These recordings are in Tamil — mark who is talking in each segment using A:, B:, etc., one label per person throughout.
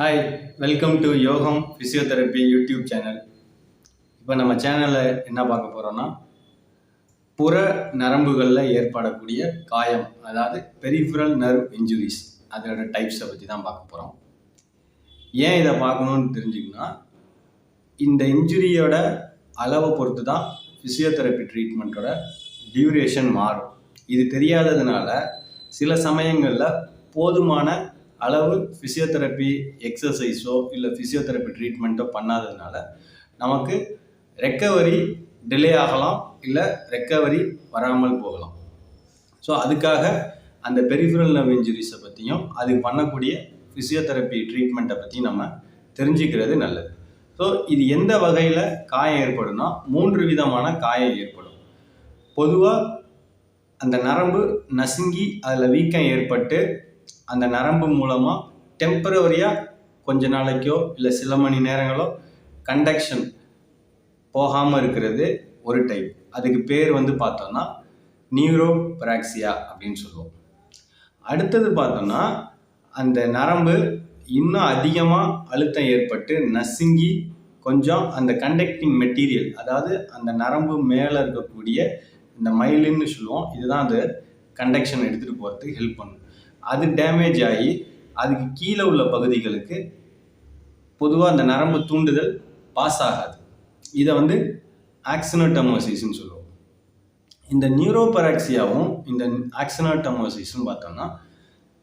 A: Hi welcome to Yogam physiotherapy YouTube channel இப்போ நம்ம சேனலில் என்ன பார்க்க போகிறோம்னா புற நரம்புகளில் ஏற்படக்கூடிய காயம் அதாவது பெரிஃபரல் நர்வ் இன்ஜுரிஸ் அதோட டைப்ஸை பற்றி தான் பார்க்க போகிறோம் ஏன் இதை பார்க்கணுன்னு தெரிஞ்சுக்கணும்னா இந்த இன்ஜுரியோட அளவை பொறுத்து தான் ஃபிசியோதெரப்பி ட்ரீட்மெண்ட்டோட டியூரேஷன் மாறும். இது தெரியாததுனால சில சமயங்களில் போதுமான அளவு ஃபிசியோதெரப்பி எக்ஸசைஸோ இல்லை ஃபிசியோதெரப்பி ட்ரீட்மெண்ட்டோ பண்ணாததுனால நமக்கு ரெக்கவரி டிலே ஆகலாம் இல்லை ரெக்கவரி வராமல் போகலாம். ஸோ அதுக்காக அந்த பெரிஃபரல் நர்வ் இன்ஜுரிஸை பற்றியும் அது பண்ணக்கூடிய ஃபிசியோதெரப்பி ட்ரீட்மெண்ட்டை பற்றி நம்ம தெரிஞ்சுக்கிறது நல்லது. ஸோ இது எந்த வகையில் காயம் ஏற்படும்னா மூன்று விதமான காயம் ஏற்படும். பொதுவாக அந்த நரம்பு நசுங்கி அதில் வீக்கம் ஏற்பட்டு அந்த நரம்பு மூலமாக டெம்பரவரியாக கொஞ்ச நாளைக்கோ இல்லை சில மணி நேரங்களோ கண்டக்ஷன் போகாமல் இருக்கிறது ஒரு டைப் அதுக்கு பேர் வந்து பார்த்தோம்னா நியூரோபராக்சியா அப்படின்னு சொல்லுவோம். அடுத்தது பார்த்தோம்னா அந்த நரம்பு இன்னும் அதிகமாக அழுத்தம் ஏற்பட்டு நசுங்கி கொஞ்சம் அந்த கண்டக்டிங் மெட்டீரியல் அதாவது அந்த நரம்பு மேலே இருக்கக்கூடிய இந்த மயிலுன்னு சொல்லுவோம் இதுதான் அந்த கண்டக்ஷன் எடுத்துகிட்டு போகிறதுக்கு ஹெல்ப் பண்ணும் அது டேமேஜ் ஆகி அதுக்கு கீழே உள்ள பகுதிகளுக்கு பொதுவாக அந்த நரம்பு தூண்டுதல் பாஸ் ஆகாது. இதை வந்து ஆக்சினோட்டமோசிஸ்ன்னு சொல்லுவோம். இந்த நியூரோபராக்சியாவும் இந்த ஆக்சினோட்டமோசிஸ்ன்னு பார்த்தோம்னா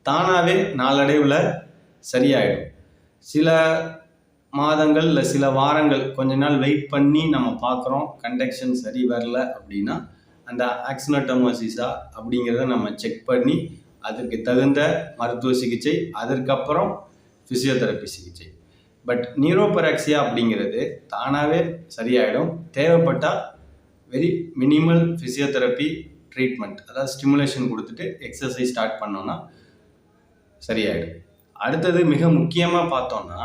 A: தானாகவே நாளடைவில் சரியாயிடும். சில மாதங்கள் இல்லை சில வாரங்கள் கொஞ்ச நாள் வெயிட் பண்ணி நம்ம பார்க்குறோம் கண்டக்ஷன் சரி வரல அப்படின்னா அந்த ஆக்சினோட்டமோசிஸா அப்படிங்கிறத நம்ம செக் பண்ணி அதற்கு தகுந்த மருத்துவ சிகிச்சை அதற்கப்புறம் ஃபிசியோதெரப்பி சிகிச்சை. பட் நியூரோபராக்சியா அப்படிங்கிறது தானாகவே சரியாயிடும். தேவைப்பட்டால் வெரி மினிமல் ஃபிசியோதெரப்பி ட்ரீட்மெண்ட் அதாவது ஸ்டிமுலேஷன் கொடுத்துட்டு எக்ஸசைஸ் ஸ்டார்ட் பண்ணோன்னா சரியாயிடும். அடுத்தது மிக முக்கியமாக பார்த்தோம்னா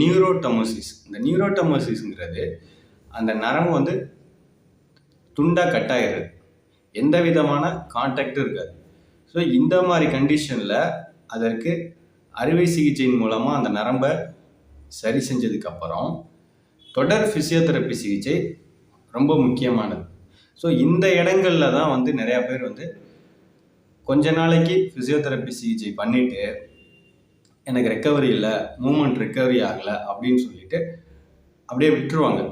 A: நியூரோட்டமோசிஸ் இந்த நியூரோட்டமோசிஸ்ங்கிறது அந்த நரம்பு வந்து துண்டாக கட் ஆகிடுது எந்த விதமான கான்டாக்டும் இருக்காது. ஸோ இந்த மாதிரி கண்டிஷனில் அதற்கு அறுவை சிகிச்சையின் மூலமாக அந்த நரம்பை சரி செஞ்சதுக்கப்புறம் தொடர் ஃபிசியோதெரப்பி சிகிச்சை ரொம்ப முக்கியமானது. ஸோ இந்த இடங்களில் தான் வந்து நிறையா பேர் வந்து கொஞ்ச நாளைக்கு ஃபிசியோதெரப்பி சிகிச்சை பண்ணிவிட்டு எனக்கு ரெக்கவரி இல்லை மூமெண்ட் ரெக்கவரி ஆகலை அப்படின்னு சொல்லிட்டு அப்படியே விட்டுருவாங்க.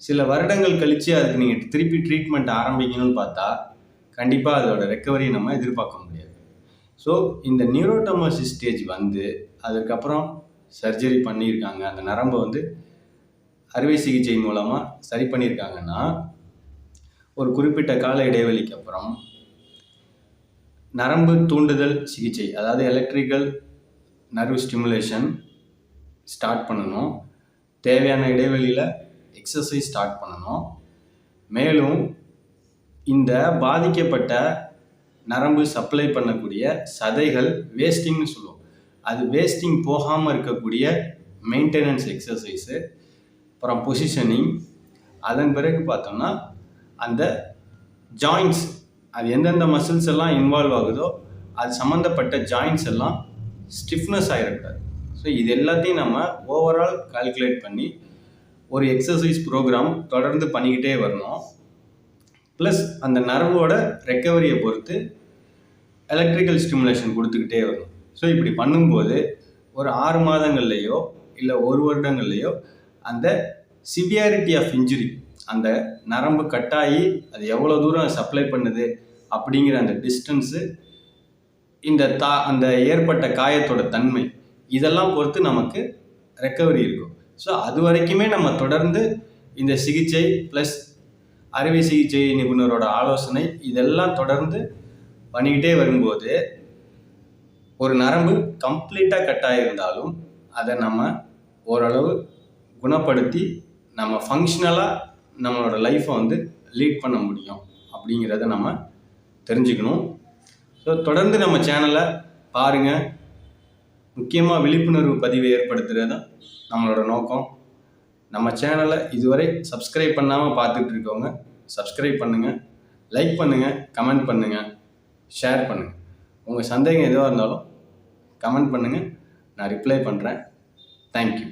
A: சில வருடங்கள் கழித்து அதுக்கு நீங்கள் திருப்பி ட்ரீட்மெண்ட் ஆரம்பிக்கணும்னு பார்த்தா கண்டிப்பாக அதோட ரெக்கவரி நம்ம எதிர்பார்க்க முடியாது. ஸோ இந்த நியூரோட்டமோசிஸ் ஸ்டேஜ் வந்து அதுக்கப்புறம் சர்ஜரி பண்ணியிருக்காங்க. அந்த நரம்பை வந்து அறுவை சிகிச்சை மூலமாக சரி பண்ணியிருக்காங்கன்னா ஒரு குறிப்பிட்ட கால இடைவெளிக்கு அப்புறம் நரம்பு தூண்டுதல் சிகிச்சை அதாவது எலக்ட்ரிக்கல் நர்வ் ஸ்டிமுலேஷன் ஸ்டார்ட் பண்ணணும். தேவையான இடைவெளியில் எக்ஸசைஸ் ஸ்டார்ட் பண்ணணும். மேலும் இந்த பாதிக்கப்பட்ட நரம்பு சப்ளை பண்ணக்கூடிய சதைகள் வேஸ்டிங்னு சொல்லுவோம். அது வேஸ்டிங் போகாமல் இருக்கக்கூடிய மெயின்டெனன்ஸ் எக்ஸசைஸு அப்புறம் பொசிஷனிங் அதன் பிறகு பார்த்தோம்னா அந்த ஜாயின்ஸ் அது எந்தெந்த மசில்ஸ் எல்லாம் இன்வால்வ் ஆகுதோ அது சம்மந்தப்பட்ட ஜாயின்ஸ் எல்லாம் ஸ்டிஃப்னஸ் ஆகிடக்கூடாது ஸோ இது எல்லாத்தையும் நம்ம ஓவரால் கால்குலேட் பண்ணி ஒரு எக்ஸசைஸ் ப்ரோக்ராம் தொடர்ந்து பண்ணிக்கிட்டே வரணும். ப்ளஸ் அந்த நரவோட ரெக்கவரியை பொறுத்து எலக்ட்ரிக்கல் ஸ்டிமுலேஷன் கொடுத்துக்கிட்டே வரும். ஸோ இப்படி பண்ணும்போது ஒரு ஆறு மாதங்கள்லேயோ இல்லை ஒரு வருடங்கள்லேயோ அந்த சிவியாரிட்டி ஆஃப் இன்ஜுரி அந்த நரம்பு கட்டாகி அது எவ்வளோ தூரம் சப்ளை பண்ணுது அப்படிங்கிற அந்த டிஸ்டன்ஸு இந்த தா அந்த ஏற்பட்ட காயத்தோட தன்மை இதெல்லாம் பொறுத்து நமக்கு ரெக்கவரி இருக்கும். ஸோ அது வரைக்குமே நம்ம தொடர்ந்து இந்த சிகிச்சை ப்ளஸ் அறுவை சிகிச்சை நிபுணரோட ஆலோசனை இதெல்லாம் தொடர்ந்து பண்ணிக்கிட்டே வரும்போது ஒரு நரம்பு கம்ப்ளீட்டாக கட் ஆகியிருந்தாலும் அதை நம்ம ஓரளவு குணப்படுத்தி நம்ம ஃபங்க்ஷனலாக நம்மளோட லைஃப்பை வந்து லீட் பண்ண முடியும் அப்படிங்கிறத நம்ம தெரிஞ்சுக்கணும். ஸோ தொடர்ந்து நம்ம சேனலை பாருங்கள் முக்கியமாக விழிப்புணர்வு பதிவை ஏற்படுத்துகிறது தான் நம்மளோட நோக்கம். நம்ம சேனலை இதுவரை சப்ஸ்கிரைப் பண்ணாமல் பார்த்துட்டு இருக்கவங்க சப்ஸ்கிரைப் பண்ணுங்கள் லைக் பண்ணுங்கள் கமெண்ட் பண்ணுங்கள் ஷேர் பண்ணுங்கள் உங்கள் சந்தேகம் எதுவாக இருந்தாலும் கமெண்ட் பண்ணுங்கள் நான் ரிப்ளை பண்ணுறேன் தேங்க்யூ